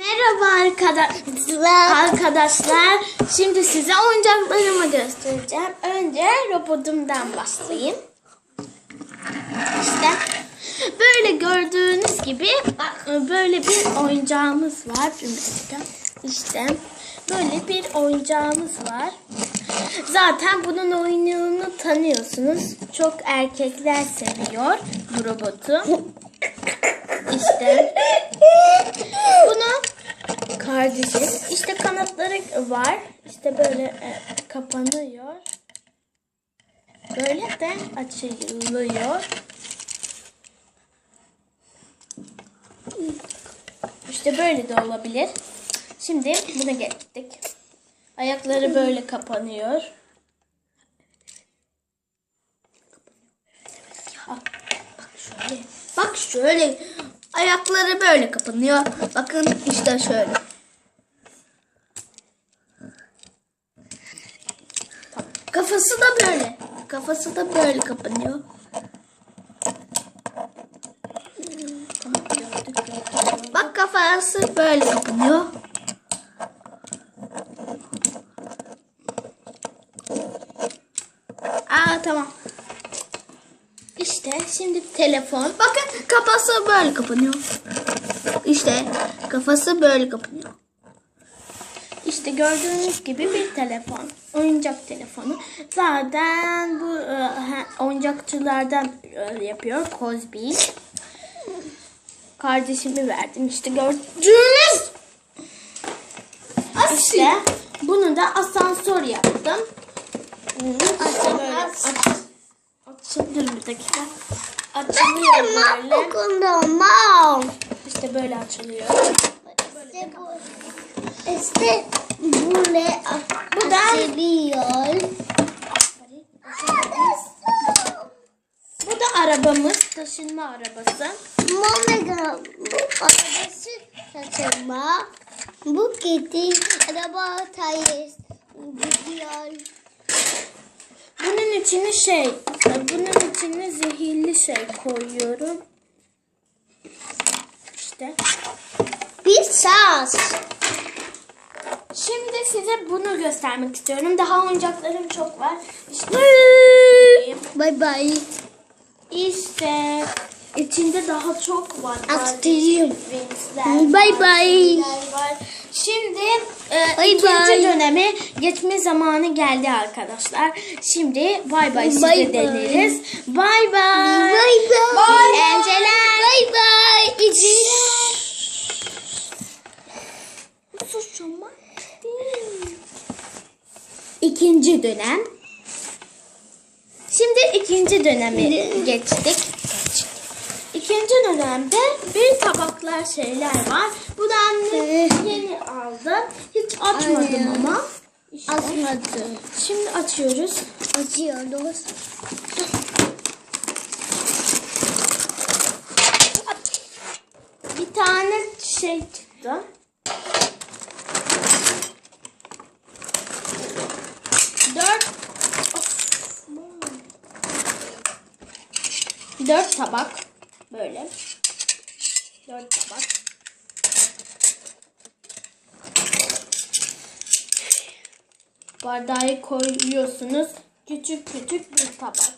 Merhaba arkadaşlar. Arkadaşlar şimdi size oyuncaklarımı göstereceğim. Önce robotumdan başlayayım. İşte böyle gördüğünüz gibi böyle bir oyuncağımız var. İşte böyle bir oyuncağımız var. Zaten bunun oyununu tanıyorsunuz. Çok erkekler seviyor bu robotu. İşte bunu kardeşim işte kanatları var. İşte böyle e, kapanıyor. Böyle de açılıyor. İşte böyle de olabilir. Şimdi buna geçtik. Ayakları böyle kapanıyor. Bak şöyle. Bak şöyle. Ayakları böyle kapanıyor. Bakın işte şöyle. Kafası da böyle. Kafası da böyle kapanıyor. Bak kafası böyle kapanıyor. Aa tamam. İşte şimdi telefon. Bakın kafası böyle kapanıyor. İşte kafası böyle kapanıyor. İşte gördüğünüz gibi bir telefon. Oyuncak telefonu. Zaten bu e, oyuncakçılardan öyle yapıyor. Cosby. Kardeşimi verdim. İşte gördüğünüz. İşte bunu da asansör yaptım. İşte böyle aç, açılır bir dakika. Açılıyor böyle. İşte böyle açılıyor. İşte bu. İşte bu ne? Bu da Açılıyor. bu da arabamız. Taşınma arabası. Momega bu arabası saçma. Bu kedi araba tayır gidiyor. Bunun içine şey, bunun içine zehirli şey koyuyorum. İşte. Bir saz. Şimdi size bunu göstermek istiyorum. Daha oyuncaklarım çok var. İşte. Bye bye. İşte içinde daha çok var. Atayım. Şeyler var. Şimdi e, Bye ikinci bye. döneme geçme zamanı geldi arkadaşlar. Şimdi bay bay size bye. deneriz. Bay bay. Bye bye. İyi eğlenceler. Bye bye. İkinci dönem. Şimdi ikinci döneme geçtik. İkinci dönemde bir tabaklar şeyler var. Bu da annem yeni aldı. Hiç açmadım Aynen. ama. İşte. Asmadı. Şimdi açıyoruz. Açıyoruz. Bir tane şey çıktı. dört tabak böyle. Dört tabak. Bardağı koyuyorsunuz. Küçük küçük bir tabak.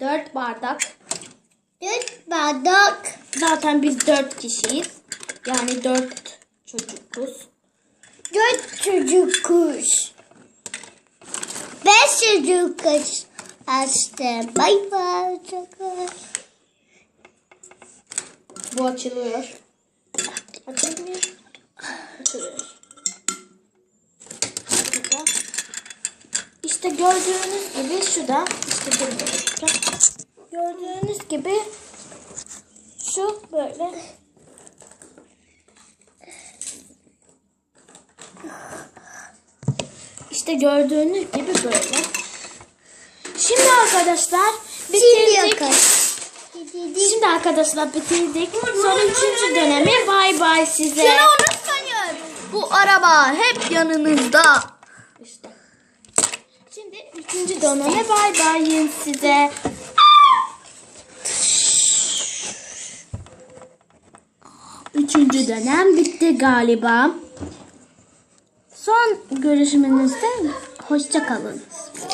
Dört bardak. Dört bardak. Zaten biz dört kişiyiz. Yani dört çocukuz. Dört çocukuz. 5 yıl açtım. Bay bay. Bu açılıyor. Açılmıyor. Açılıyor. İşte gördüğünüz gibi şu da işte gördüğünüz gibi şu böyle İşte gördüğünüz gibi böyle. Şimdi arkadaşlar bitirdik. Şimdi arkadaşlar bitirdik. Sonra üçüncü dönemi bay bay size. Şunu unutmayın. Bu araba hep yanınızda. İşte. Şimdi üçüncü döneme bay bay size. Üçüncü dönem bitti galiba. Son görüşmenizde hoşça kalın.